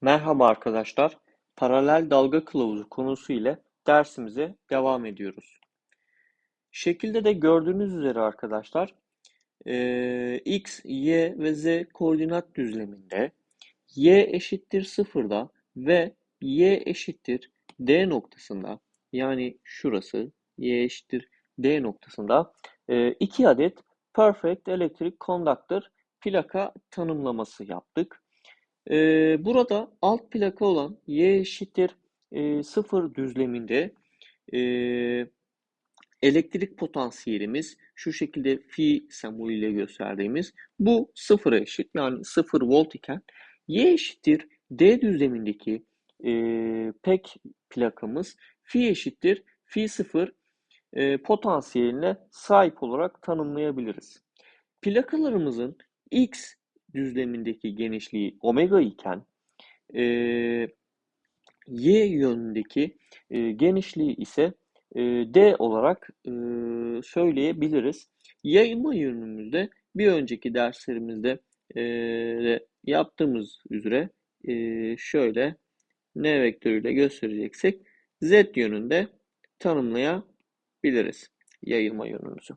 Merhaba arkadaşlar. Paralel dalga kılavuzu konusu ile dersimize devam ediyoruz. Şekilde de gördüğünüz üzere arkadaşlar eee, x, y ve z koordinat düzleminde y eşittir sıfırda ve y eşittir d noktasında yani şurası y eşittir d noktasında eee, iki adet perfect electric conductor plaka tanımlaması yaptık. Ee, burada alt plaka olan y eşittir e, sıfır düzleminde e, elektrik potansiyelimiz şu şekilde fi sembolüyle gösterdiğimiz bu sıfıra eşit yani sıfır volt iken y eşittir d düzlemindeki e, pek plakamız fi eşittir fi sıfır e, potansiyeline sahip olarak tanımlayabiliriz. Plakalarımızın x düzlemindeki genişliği omega iken e, y yönündeki e, genişliği ise e, d olarak e, söyleyebiliriz. Yayılma yönümüzde bir önceki derslerimizde e, yaptığımız üzere e, şöyle n vektörüyle göstereceksek z yönünde tanımlayabiliriz yayılma yönümüzü.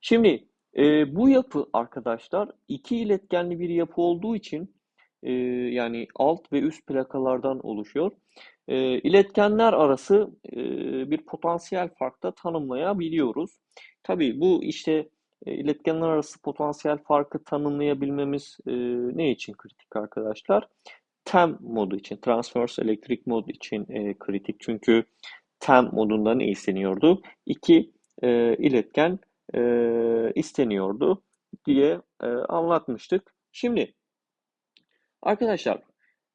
Şimdi e, bu yapı arkadaşlar iki iletkenli bir yapı olduğu için e, yani alt ve üst plakalardan oluşuyor. E, iletkenler arası e, bir potansiyel farkta tanımlayabiliyoruz. Tabii bu işte e, iletkenler arası potansiyel farkı tanımlayabilmemiz e, ne için kritik arkadaşlar? TEM modu için, Transverse Electric Mode için e, kritik. Çünkü TEM modunda ne isteniyordu? İki e, iletken e, isteniyordu diye e, anlatmıştık. Şimdi arkadaşlar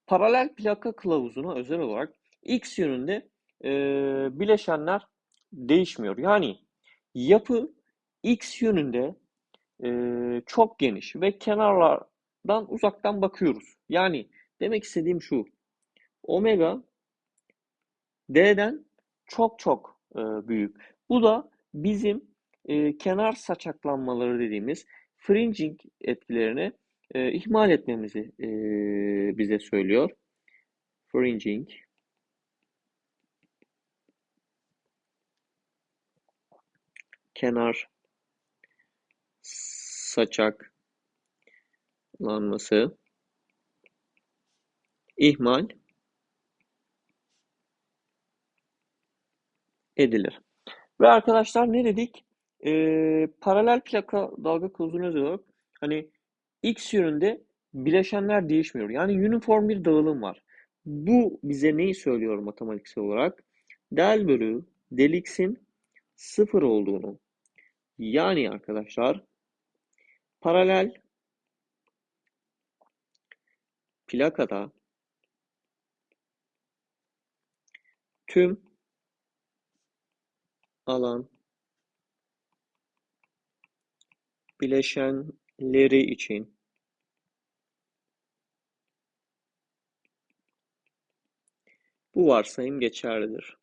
paralel plaka kılavuzuna özel olarak x yönünde e, bileşenler değişmiyor. Yani yapı x yönünde e, çok geniş ve kenarlardan uzaktan bakıyoruz. Yani demek istediğim şu. Omega D'den çok çok e, büyük. Bu da bizim e, kenar saçaklanmaları dediğimiz fringing etkilerini e, ihmal etmemizi e, bize söylüyor. Fringing kenar saçaklanması ihmal edilir. Ve arkadaşlar ne dedik? Ee, paralel plaka dalga özel olarak hani x yönünde bileşenler değişmiyor. Yani uniform bir dağılım var. Bu bize neyi söylüyor matematiksel olarak? Del bölü del x'in sıfır olduğunu. Yani arkadaşlar paralel plakada tüm alan bileşenleri için bu varsayım geçerlidir.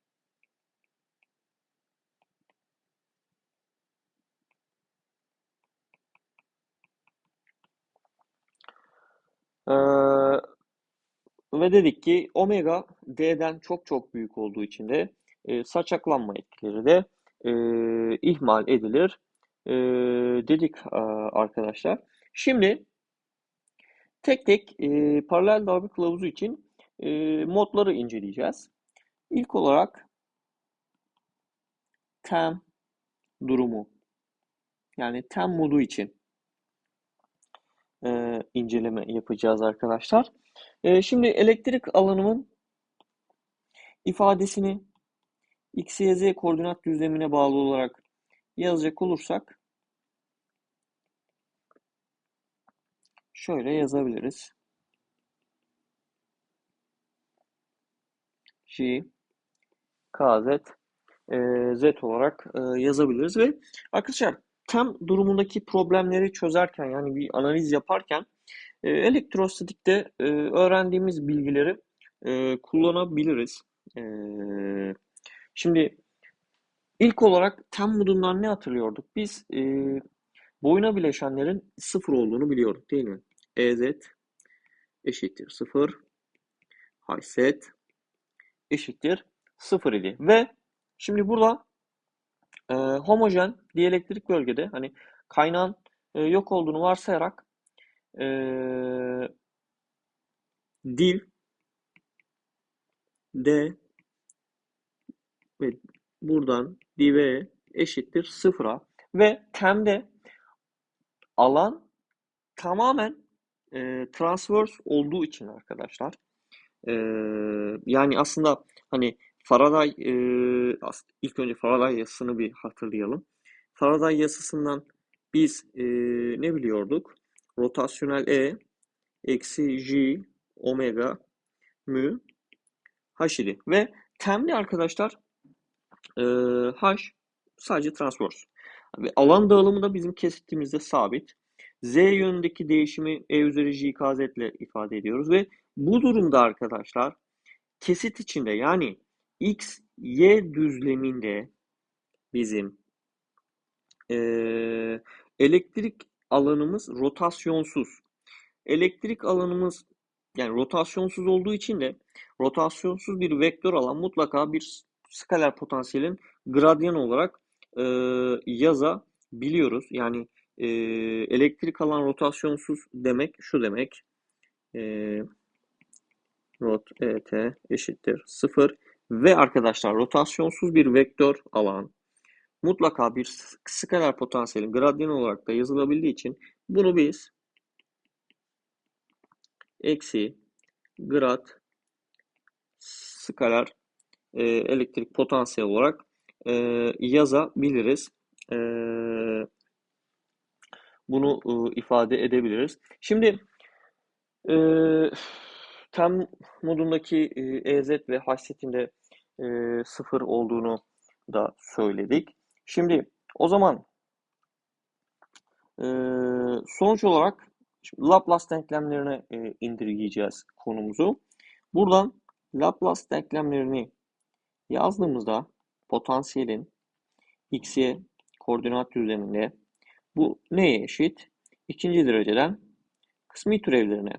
Ee, ve dedik ki omega D'den çok çok büyük olduğu için de e, saçaklanma etkileri de e, ihmal edilir e, dedik arkadaşlar. Şimdi tek tek e, paralel dalga kılavuzu için e, modları inceleyeceğiz. İlk olarak tem durumu yani tem modu için e, inceleme yapacağız arkadaşlar. E, şimdi elektrik alanımın ifadesini x, y, z koordinat düzlemine bağlı olarak yazacak olursak şöyle yazabiliriz. J, K, Z, e, Z olarak e, yazabiliriz ve arkadaşlar tem durumundaki problemleri çözerken yani bir analiz yaparken e, elektrostatikte e, öğrendiğimiz bilgileri e, kullanabiliriz. E, şimdi ilk olarak tem modundan ne hatırlıyorduk? Biz e, boyuna bileşenlerin sıfır olduğunu biliyorduk değil mi? EZ eşittir sıfır. Hset eşittir 0 idi. Ve şimdi burada e, homojen dielektrik bölgede hani kaynağın e, yok olduğunu varsayarak e, dil D ve buradan div eşittir sıfıra ve temde alan tamamen e, transverse olduğu için arkadaşlar e, yani aslında hani Faraday e, ilk önce Faraday yasasını bir hatırlayalım. Faraday yasasından biz e, ne biliyorduk? Rotasyonel E eksi J omega mü H. Ve temli arkadaşlar e, H sadece transverse. Ve alan dağılımı da bizim kesitimizde sabit. Z yönündeki değişimi E üzeri J kz ile ifade ediyoruz ve bu durumda arkadaşlar kesit içinde yani X, Y düzleminde bizim e, elektrik alanımız rotasyonsuz. Elektrik alanımız yani rotasyonsuz olduğu için de rotasyonsuz bir vektör alan mutlaka bir skaler potansiyelin gradyan olarak e, yazabiliyoruz. Yani e, elektrik alan rotasyonsuz demek şu demek. E, rot et eşittir 0 ve arkadaşlar rotasyonsuz bir vektör alan mutlaka bir skaler potansiyelin gradyan olarak da yazılabildiği için bunu biz eksi grad skaler e, elektrik potansiyel olarak e, yazabiliriz. E, bunu e, ifade edebiliriz. Şimdi e, tem modundaki e, EZ ve H setinde e, sıfır olduğunu da söyledik. Şimdi o zaman e, sonuç olarak Laplace denklemlerine e, indirgeyeceğiz konumuzu. Buradan Laplace denklemlerini yazdığımızda potansiyelin x'ye koordinat düzleminde bu neye eşit? İkinci dereceden kısmi türevlerine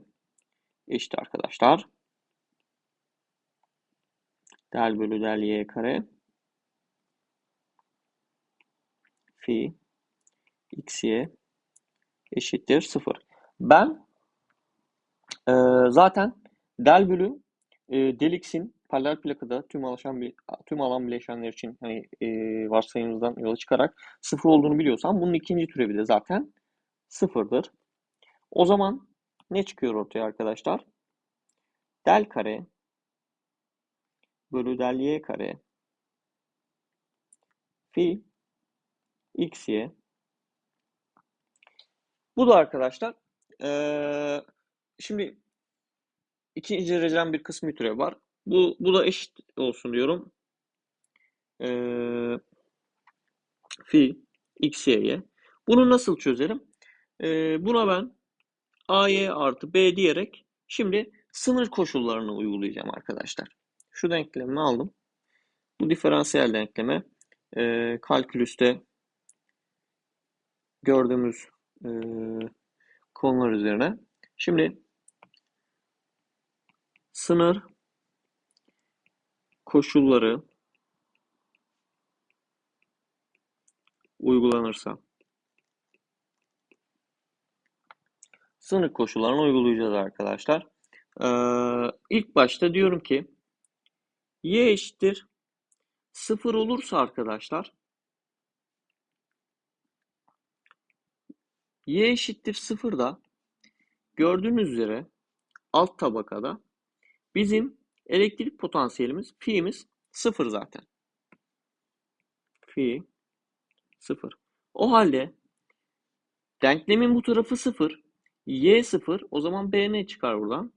eşit arkadaşlar. Del bölü del y kare fi xy eşittir 0. Ben e, zaten del bölü e, del x'in paralel plakada tüm alaşan tüm alan bileşenler için hani e, varsayımımızdan yola çıkarak sıfır olduğunu biliyorsam bunun ikinci türevi de zaten sıfırdır. O zaman ne çıkıyor ortaya arkadaşlar? Del kare bölü del y kare fi x y bu da arkadaşlar ee, şimdi ikinci dereceden bir kısmi türev var. Bu, bu da eşit olsun diyorum. Ee, fi x y'ye. Bunu nasıl çözerim? Ee, buna ben a'y artı b diyerek şimdi sınır koşullarını uygulayacağım arkadaşlar. Şu denklemi aldım. Bu diferansiyel denkleme e, kalkülüste gördüğümüz e, konular üzerine. Şimdi sınır koşulları uygulanırsa sınır koşullarını uygulayacağız arkadaşlar. Ee, ilk başta diyorum ki y eşittir 0 olursa arkadaşlar y eşittir 0 da gördüğünüz üzere alt tabakada bizim elektrik potansiyelimiz fi'miz 0 zaten. Fi 0. O halde denklemin bu tarafı 0. Y 0. O zaman B ne çıkar buradan?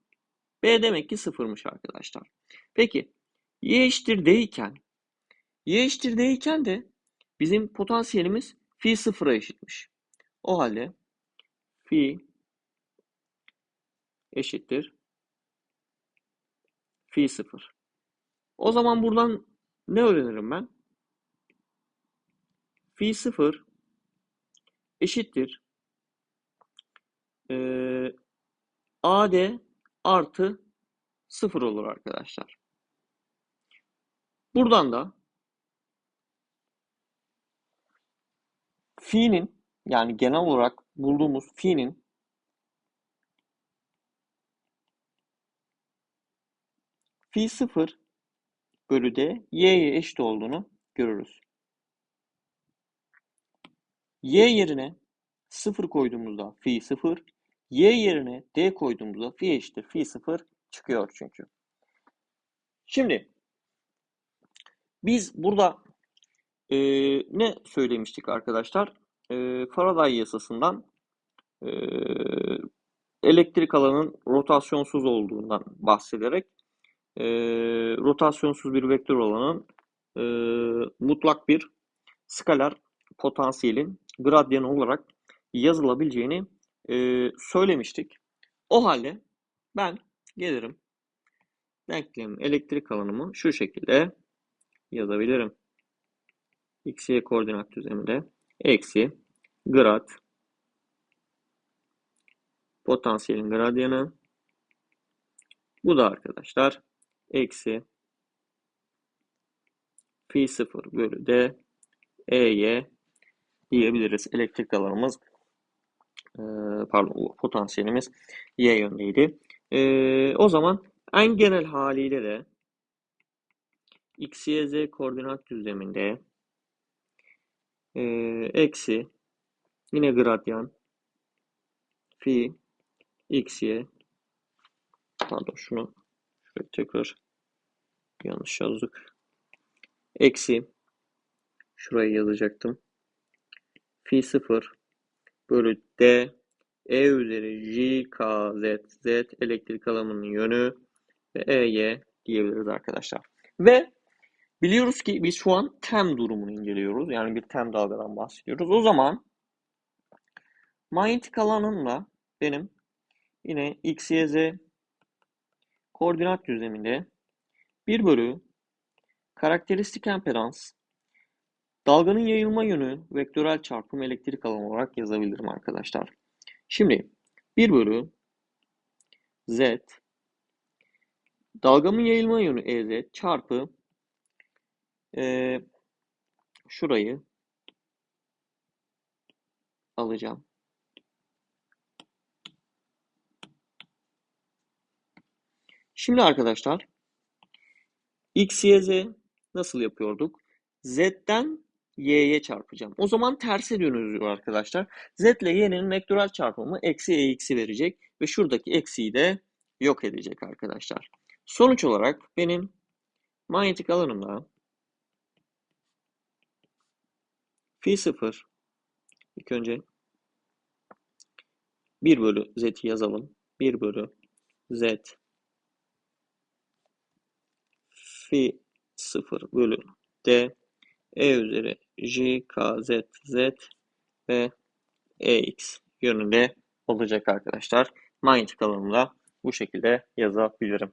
B demek ki 0'mış arkadaşlar. Peki Y eşittir D iken Y eşittir D iken de bizim potansiyelimiz fi 0'a eşitmiş. O halde fi eşittir fi 0. O zaman buradan ne öğrenirim ben? Fi 0 eşittir e, AD artı sıfır olur arkadaşlar. Buradan da fi'nin yani genel olarak bulduğumuz fi'nin fi 0 bölü d y'ye eşit olduğunu görürüz. y yerine 0 koyduğumuzda fi 0, y yerine d koyduğumuzda fi eşittir fi 0 çıkıyor çünkü. Şimdi biz burada e, ne söylemiştik arkadaşlar? E, Faraday yasasından e, elektrik alanın rotasyonsuz olduğundan bahsederek e, rotasyonsuz bir vektör alanın e, mutlak bir skaler potansiyelin gradyanı olarak yazılabileceğini e, söylemiştik. O halde ben gelirim denklemin elektrik alanımı şu şekilde yazabilirim. X, Y koordinat düzleminde eksi grad potansiyelin gradyanı bu da arkadaşlar eksi fi 0 bölü d EY diyebiliriz. Elektrik alanımız pardon potansiyelimiz Y yönündeydi. O zaman en genel haliyle de X, Y, Z koordinat düzleminde eksi yine gradyan fi x, y pardon şunu şöyle tekrar yanlış yazdık. Eksi şuraya yazacaktım. Fi 0 bölü d e üzeri j k z z elektrik alanının yönü ve e y diyebiliriz arkadaşlar. Ve biliyoruz ki biz şu an tem durumunu inceliyoruz. Yani bir tem dalgadan bahsediyoruz. O zaman manyetik alanımla benim yine x, y, z koordinat düzleminde 1 bölü karakteristik empedans dalganın yayılma yönü vektörel çarpım elektrik alanı olarak yazabilirim arkadaşlar. Şimdi 1 bölü z dalgamın yayılma yönü ez çarpı e, şurayı alacağım. Şimdi arkadaşlar x, y, z nasıl yapıyorduk? Z'den y'ye çarpacağım. O zaman terse dönüyor arkadaşlar. Z ile y'nin vektörel çarpımı eksi e'x'i verecek ve şuradaki eksiyi de yok edecek arkadaşlar. Sonuç olarak benim manyetik alanımda fi 0 ilk önce 1 bölü z'i yazalım. 1 bölü z fi 0 bölü d e üzeri j k z z ve ex yönünde olacak arkadaşlar. Manyetik alanımda bu şekilde yazabilirim.